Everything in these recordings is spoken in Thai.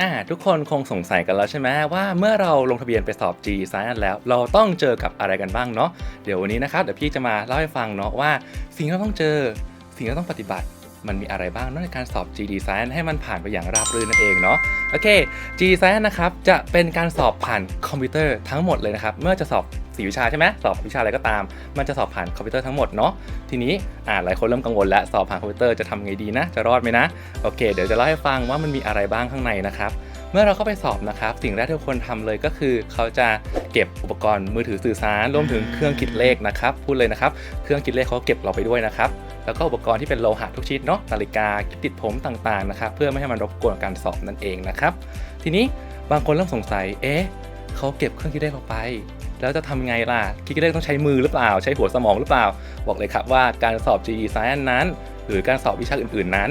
อ่าทุกคนคงสงสัยกันแล้วใช่ไหมว่าเมื่อเราลงทะเบียนไปสอบ G Science แล้ว เราต้องเจอกับอะไรกันบ้างเนาะเดี๋ยววันนี้นะครับเดี๋ยวพี่จะมาเล่าให้ฟังเนาะว่า สิ่งที่เราต้องเจอ สิ่งที่เราต้องปฏิบัติมันมีอะไรบ้างนอกในการสอบ G Design ให้มันผ่านไปอย่างราบรื่นนั่นเองเนาะโอเค G Design นะครับจะเป็นการสอบผ่านคอมพิวเตอร์ทั้งหมดเลยนะครับเมื่อจะสอบ สีวิชาใช่ไหมสอบวิชาอะไรก็ตาม มันจะสอบผ่านคอมพิวเตอร์ทั้งหมดเนาะทีนี้อ่าหลายคนเริ่มกังวลแล้วสอบผ่านคอมพิวเตอร์จะทำไงดีนะ จะรอดไหมนะโอเค เดี๋ยวจะเล่าให้ฟังว่ามันมีอะไรบ้างข้างในนะครับเมื่อเราเข้าไปสอบนะครับ สิ่งแรกที่ทุกคนทำเลยก็คือ เขาจะเก็บอุปกรณ์มือถือสื่อสารรวมถึงเครื่องคิดเลขนะครับพูดเลยนะครับเครื่องคิดเลขเขาเก็บเราไปด้วยนะครับแล้วก็อุปกรณ์ที่เป็นโลหะทุกชนิดเนาะนาฬิกากิบติดผมต่างๆนะครับเพื่อไม่ให้มันรบกวนการสอบนั่นเองนะครับทีนี้บางคนเริ่มสงสัยเอ๊ะเขาเก็บเครื่องคิดเลขเราไป แล้วจะทำไงล่ะ คิดเลขต้องใช้มือหรือเปล่า ใช้หัวสมองหรือเปล่า บอกเลยครับว่าการสอบ GE Science นั้น หรือการสอบวิชาอื่นๆนั้น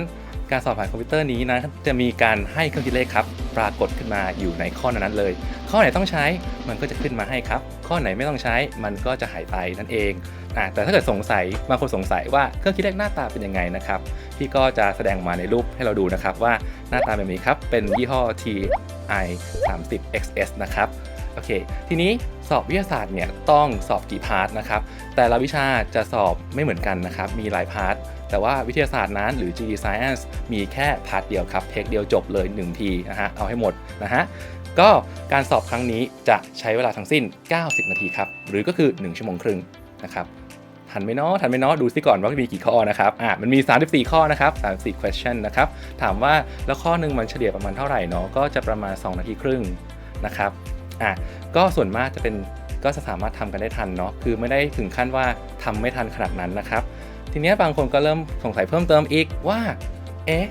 การสอบผ่านคอมพิวเตอร์นี้นะ จะมีการให้เครื่องคิดเลขครับ ปรากฏขึ้นมาอยู่ในข้อนั้นเลย ข้อไหนต้องใช้มันก็จะขึ้นมาให้ครับ ข้อไหนไม่ต้องใช้มันก็จะหายไปนั่นเองอ่าแต่ถ้าเกิดสงสัยบางคนสงสัยว่าเครื่องคิดเลขหน้าตาเป็นยังไงนะครับพี่ก็จะแสดงมาในรูปให้เราดูนะครับว่าหน้าตาแบบนี้ครับเป็นยี่ห้อ TI 30 XS นะครับ โอเค ทีนี้สอบวิทยาศาสตร์เนี่ยต้องสอบกี่พาร์ทนะครับ แต่ละวิชาจะสอบไม่เหมือนกันนะครับ มีหลายพาร์ท แต่ว่าวิทยาศาสตร์นั้นหรือ GE Science มีแค่พาร์ทเดียวครับ เทคเดียวจบเลย 1 ทีนะฮะ เอาให้หมดนะฮะ ก็การสอบครั้งนี้จะใช้เวลาทั้งสิ้น 90 นาทีครับ หรือก็คือ 1 ชั่วโมงครึ่งนะครับ ทันไหมเนาะ ทันไหมเนาะ ดูซิก่อนว่ามีกี่ข้อนะครับ อะ มันมี 34 ข้อนะครับ 34 question นะครับ ถามว่าแล้วข้อหนึ่งมันเฉลี่ยประมาณเท่าไหร่เนาะ ก็จะประมาณ 2 นาทีครึ่งนะครับ อะก็ส่วนมากจะเป็นก็จะสามารถทำกันได้ทันเนาะคือไม่ได้ถึงขั้นว่าทำไม่ทันขนาดนั้นนะครับ ทีนี้บางคนก็เริ่มสงสัยเพิ่มเติมอีกว่าเอ๊ะ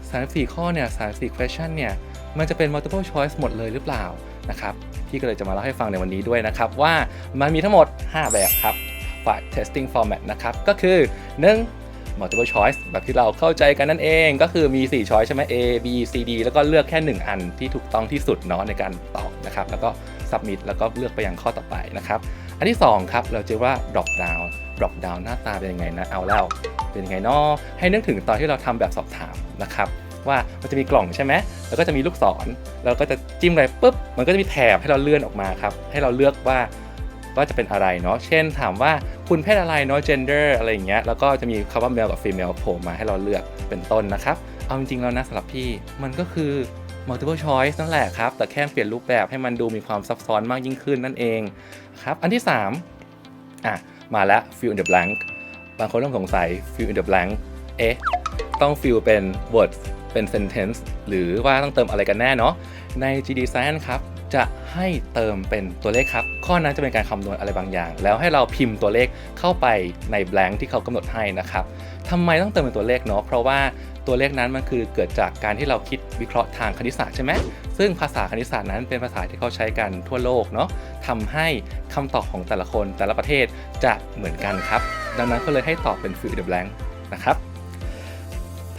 34ข้อเนี่ย34 question เนี่ยมันจะเป็น multiple choice หมดเลยหรือเปล่านะครับพี่ก็เลยจะมาเล่าให้ฟังในวันนี้ด้วยนะครับ ว่ามันมีทั้งหมด 5 แบบครับฝ่าย testing format นะครับ ก็คือ 1. Multiple choice แบบที่เราเข้าใจกันนั่นเองก็คือมี4 choice ใช่ไหม A B C D แล้วก็เลือกแค่ 1 อันที่ถูกต้องที่สุดเนาะในการตอบนะครับแล้วก็ submit แล้วก็เลือกไปยังข้อต่อไปนะครับ อันที่ 2 ครับ เราจะว่า drop down drop down หน้าตาเป็นยังไงนะเอาแล้วเป็นยังไงเนาะให้นึกถึงตอนที่เราทำแบบสอบถามนะครับว่ามันจะมีกล่องใช่ไหม แล้วก็จะมีลูกศร แล้วก็จะจิ้มอะไรปุ๊บ มันก็จะมีแถบให้เราเลื่อนออกมาครับ ให้เราเลือกว่า ว่าจะเป็นอะไรเนาะเช่นถามว่าคุณเพศอะไรเนาะ gender อะไรอย่างเงี้ยแล้วก็จะมีคำว่า male กับ female โผล่มาให้เราเลือกเป็นต้นนะครับ เอาจริงๆแล้วนะสำหรับพี่มันก็คือ multiple choice นั่นแหละครับ แต่แค่เปลี่ยนรูปแบบให้มันดูมีความซับซ้อนมากยิ่งขึ้นนั่นเองครับอันที่ 3 อะ มาแล้ว fill in the blank บางคนเริ่มสงสัย fill in the blank เอ๊ะต้อง fill เป็น words เป็น sentence หรือว่าต้องเติมอะไรกันแน่เนาะใน GD Science ครับ จะให้เติมเป็นตัวเลขครับ ข้อนั้นจะเป็นการคำนวณอะไรบางอย่าง แล้วให้เราพิมพ์ตัวเลขเข้าไปใน blank ที่เขากำหนดให้นะครับทำไมต้องเติมเป็นตัวเลขเนาะเพราะว่าตัวเลขนั้นมันคือเกิดจากการที่เราคิดวิเคราะห์ทางคณิตศาสตร์ใช่ไหมซึ่งภาษาคณิตศาสตร์นั้นเป็นภาษาที่เขาใช้กันทั่วโลกเนาะทำให้คำตอบของแต่ละคนแต่ละประเทศจะเหมือนกันครับ ดังนั้นก็เลยให้ตอบเป็น fill in the blank นะครับ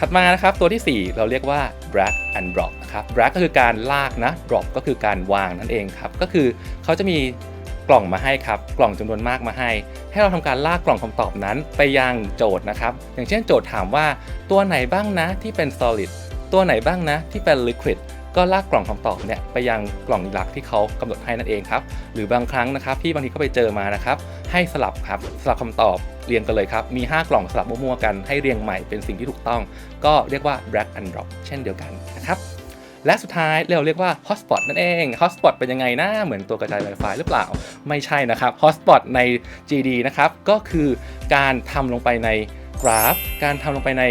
ถัดมานะครับตัวทีสี่ 4 เราเรียกว่า drag and drop นะครับ drag ก็คือการลากนะ drop ก็คือการวางนั่นเองครับ ก็คือเขาจะมีกล่องมาให้ครับ กล่องจำนวนมากมาให้ ให้เราทำการลากกล่องคำตอบนั้นไปยังโจทย์นะครับ อย่างเช่นโจทย์ถามว่าตัวไหนบ้างนะที่เป็น solid ตัวไหนบ้างนะที่เป็น liquid ก็ลากกล่องคำตอบเนี่ยไปยังกล่องหลักที่เขากำหนดให้นั่นเองครับ หรือบางครั้งนะครับพี่บางทีก็ไปเจอมานะครับ ให้สลับครับสลับคำตอบเรียงกันเลยครับ มี 5 กล่องสลับมั่วๆกันให้เรียงใหม่เป็นสิ่งที่ถูกต้อง ก็เรียกว่า drag and drop เช่นเดียวกันนะครับและสุดท้ายเราเรียกว่า hotspot นั่นเอง hotspot เป็นยังไงนะเหมือนตัวกระจาย Wi-Fi หรือเปล่า ไม่ใช่นะครับ hotspot ใน GD นะครับ ก็คือการทำลงไปในกราฟ การทำลงไปใน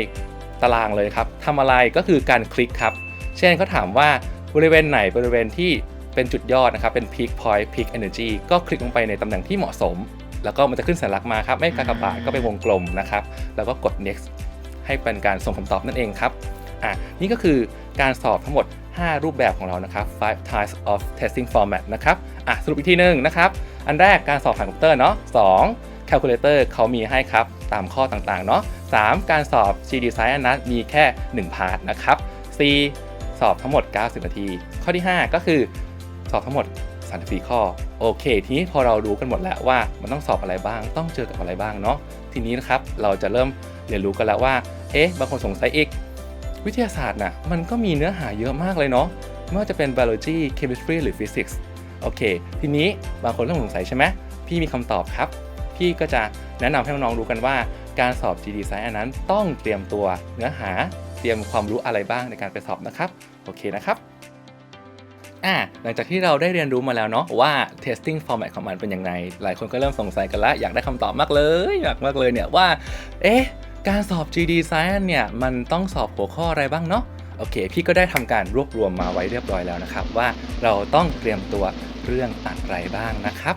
ตารางเลยครับทำอะไรก็คือการคลิกครับ เช่นเขาถามว่าบริเวณไหนบริเวณที่เป็นจุดยอดนะครับ เป็น peak point peak energy ก็คลิกลงไปในตำแหน่งที่เหมาะสม แล้วก็มันจะขึ้นสัญลักษณ์มาครับ ไม่กากบาทก็เป็นวงกลมนะครับ แล้วก็กด next ให้เป็นการส่งคำตอบนั่นเองครับ อะ นี่ก็คือการสอบทั้งหมด 5 รูปแบบของเรานะครับ five types of testing format นะครับ อะ สรุปอีกทีหนึ่งนะครับ อันแรกการสอบผ่านคอมพิวเตอร์เนาะ2 calculator เขามีให้ครับ ตามข้อต่างๆ เนาะ 3 การสอบ GD Science นั้นมีแค่ 1 พาร์ทนะครับ 4 อบทั้งหมด 90 นาที ข้อที่ 5 ก็คือสอบทั้งหมด34ข้อ โอเค ทีนี้พอเรารู้กันหมดแล้วว่ามันต้องสอบอะไรบ้าง ต้องเจอกับอะไรบ้างเนาะ ทีนี้นะครับ เราจะเริ่มเรียนรู้กันแล้วว่า เอ๊ะ บางคนสงสัยอีก วิทยาศาสตร์น่ะ มันก็มีเนื้อหาเยอะมากเลยเนาะ ไม่ว่าจะเป็น biology chemistry หรือ physics โอเค ทีนี้บางคนเริ่มสงสัยใช่ไหมพี่มีคำตอบครับ พี่ก็จะแนะนำให้น้องๆรู้กันว่า การสอบ GD Science นั้นต้องเตรียมตัวเนื้อหา ตรียมความรู้อะไรบ้างในการไปสอบนะครับ โอเคนะครับอ่าหลังจากที่เราได้เรียนรู้มาแล้วเนาะว่า testing format ของมันเป็นยังไง หลายคนก็เริ่มสงสัยกันล้วอยากได้คำตอบมากเลยอยากมากเลยเนี่ยว่า เอ๊ะ การสอบ GD Science เนี่ย มันต้องสอบหัวข้ออะไรบ้างเนาะโอเค พี่ก็ได้ทำการรวบรวมมาไว้เรียบร้อยแล้วนะครับ ว่าเราต้องเตรียมตัวเรื่องอะไรบ้างนะครับ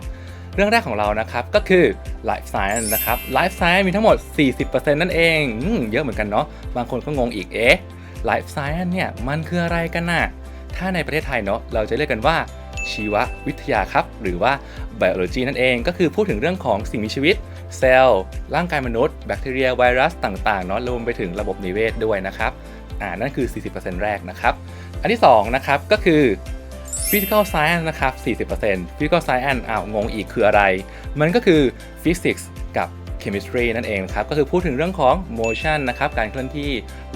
รื่องแรกของเรานะครับก็คือ Life Science นะครับ Life Science มีทั้งหมด 40%นั่นเองอเยอะเหมือนกันเนาะบางคนก็งงอีกเอ๊ะ Life Science เนี่ยมันคืออะไรกันน่ะถ้าในประเทศไทยเนาะเราจะเรียกกันว่าชีววิทยาครับ หรือว่า Biology นั่นเองก็คือพูดถึงเรื่องของสิ่งมีชีวิต เซลล์ ร่างกายมนุษย์ แบคทีเรียไวรัสต่างๆเนาะรวมไปถึงระบบนิเวศด้วยนะครับอ่านั่นคือ 40%แรกนะครับ อันที่2นะครับก็คือ Physical Science นะครับ 40% Physical Science อ้าวงงอีกคืออะไร มันก็คือ Physics กับ Chemistry นั่นเองครับ ก็คือพูดถึงเรื่องของ motion นะครับ การเคลื่อนที่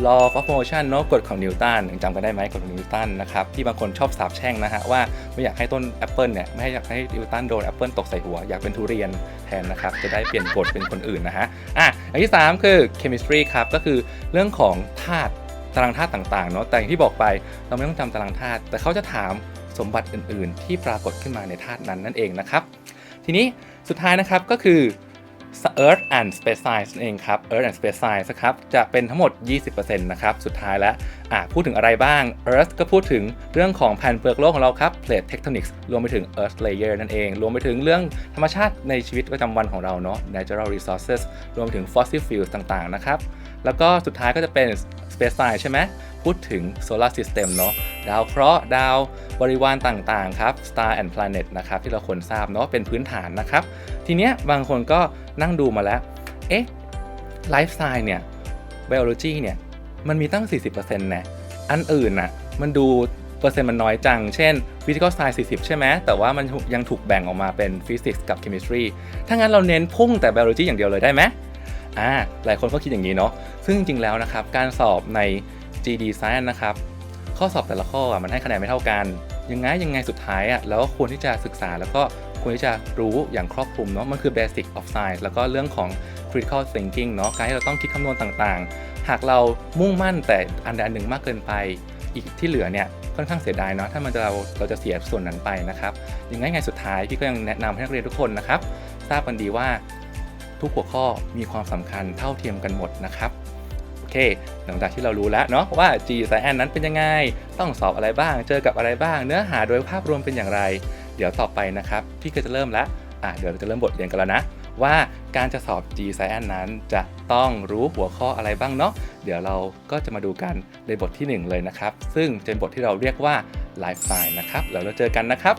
law of motion เนอะกฎของนิวตันจำกันได้ไหมกฎของนิวตันนะครับ ที่บางคนชอบสาบแช่งนะฮะ ว่าไม่อยากให้ต้นแอปเปิลเนี่ย ไม่อยากให้นิวตันโดนแอปเปิลตกใส่หัว อยากเป็นทุเรียนแทนนะครับ จะได้เปลี่ยนกฎเป็นคนอื่นนะฮะ อะอันที่ 3 คือ chemistry ครับ ก็คือเรื่องของธาตุตารางธาตุต่างๆเนาะแต่อย่างที่บอกไปเราไม่ต้องจำตารางธาตุแต่เขาจะถาม สมบัติอื่น ๆ ที่ปรากฏขึ้นมาในธาตุนั้นนั่นเองนะครับ ทีนี้สุดท้ายนะครับก็คือ Earth and Space Science นั่นเองครับ Earth and Space Science ครับจะเป็นทั้งหมด 20%นะครับสุดท้ายแล้วพูดถึงอะไรบ้าง Earth ก็พูดถึงเรื่องของแผ่นเปลือกโลกของเราครับ Plate Tectonics รวมไปถึง Earth Layer นั่นเอง รวมไปถึงเรื่องธรรมชาติในชีวิตประจำวันของเราเนาะ Natural Resources รวมไปถึง Fossil Fuels ต่าง ๆ นะครับ แล้วก็สุดท้ายก็จะเป็น Space Science ใช่ไหมพูดถึง Solar System เนาะดาวเคราะห์ดาวบริวารต่างๆ ครับ Star and Planet นะครับ ที่เราควรทราบเนาะเป็นพื้นฐานนะครับ ทีเนี้ยบางคนก็นั่งดูมาแล้ว เอ๊ะ Life Science เนี่ย Biology เนี่ย มันมีตั้ง 40%นะอันอื่นน่ะ มันดูเปอร์เซ็นต์มันน้อยจัง เช่น Physical Science 40 ใช่ไหม แต่ว่ามันยังถูกแบ่งออกมาเป็น Physics กับ Chemistry ถ้างั้นเราเน้นพุ่งแต่ Biology อย่างเดียวเลยได้ไหม อ่าหลายคนก็คิดอย่างนี้เนาะซึ่งจริงๆแล้วนะครับการสอบใน GD Science นะครับข้อสอบแต่ละข้อมันให้คะแนนไม่เท่ากัน ยังไงยังไงสุดท้ายอะแล้วก็ควรที่จะศึกษาแล้วก็ควรที่จะรู้อย่างครอบคลุมเนาะมันคือ basic of science แล้วก็เรื่องของ critical thinking เนาะการที่เราต้องคิดคำนวณต่างๆ หากเรามุ่งมั่นแต่อันใดอันหนึ่งมากเกินไป อีกที่เหลือเนี่ยค่อนข้างเสียดายเนาะถ้ามันจะเราเราจะเสียส่วนนั้นไปนะครับยังไงไงสุดท้ายพี่ก็ยังแนะนำให้นักเรียนทุกคนนะครับทราบกันดีว่า ทุกหัวข้อมีความสำคัญเท่าเทียมกันหมดนะครับโอเคหลังจากที่เรารู้แล้วเนาะว่า G Science นั้นเป็นยังไง ต้องสอบอะไรบ้าง เจอกับอะไรบ้าง เนื้อหาโดยภาพรวมเป็นอย่างไร เดี๋ยวต่อไปนะครับพี่ก็จะเริ่มแล้วอะเดี๋ยวเราจะเริ่มบทเรียนกันแล้วนะว่าการจะสอบ G Science นั้นจะต้องรู้หัวข้ออะไรบ้างเนาะ เดี๋ยวเราก็จะมาดูกันในบทที่ 1 เลยนะครับ ซึ่งเป็นบทที่เราเรียกว่า Life Science นะครับ แล้วเราเจอกันนะครับ